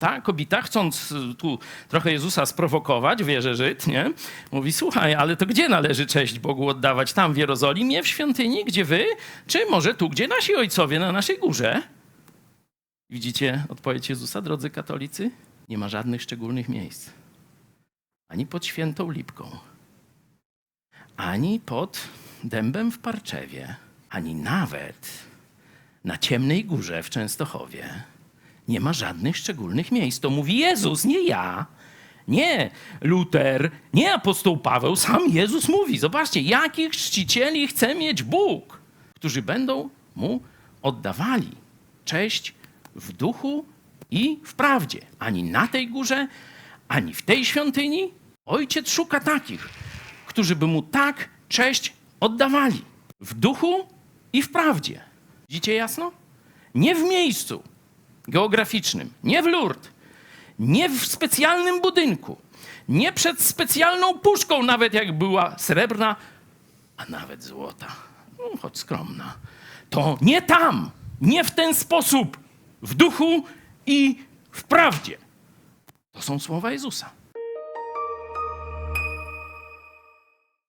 Ta kobieta, chcąc y, tu trochę Jezusa sprowokować, wierzę Żyd, nie? Mówi, słuchaj, ale to gdzie należy cześć Bogu oddawać? Tam w Jerozolimie, w świątyni, gdzie wy? Czy może tu, gdzie nasi ojcowie, na naszej górze? Widzicie odpowiedź Jezusa, drodzy katolicy? Nie ma żadnych szczególnych miejsc. Ani pod świętą lipką, ani pod dębem w Parczewie, ani nawet na ciemnej górze w Częstochowie. Nie ma żadnych szczególnych miejsc. To mówi Jezus, nie ja. Nie Luter, nie apostoł Paweł, sam Jezus mówi. Zobaczcie, jakich czcicieli chce mieć Bóg, którzy będą mu oddawali cześć w duchu i w prawdzie. Ani na tej górze, ani w tej świątyni. Ojciec szuka takich, którzy by mu tak cześć oddawali. W duchu i w prawdzie. Widzicie jasno? Nie w miejscu geograficznym, nie w Lourdes, nie w specjalnym budynku, nie przed specjalną puszką, nawet jak była srebrna, a nawet złota, no, choć skromna. To nie tam, nie w ten sposób, w duchu i w prawdzie. To są słowa Jezusa.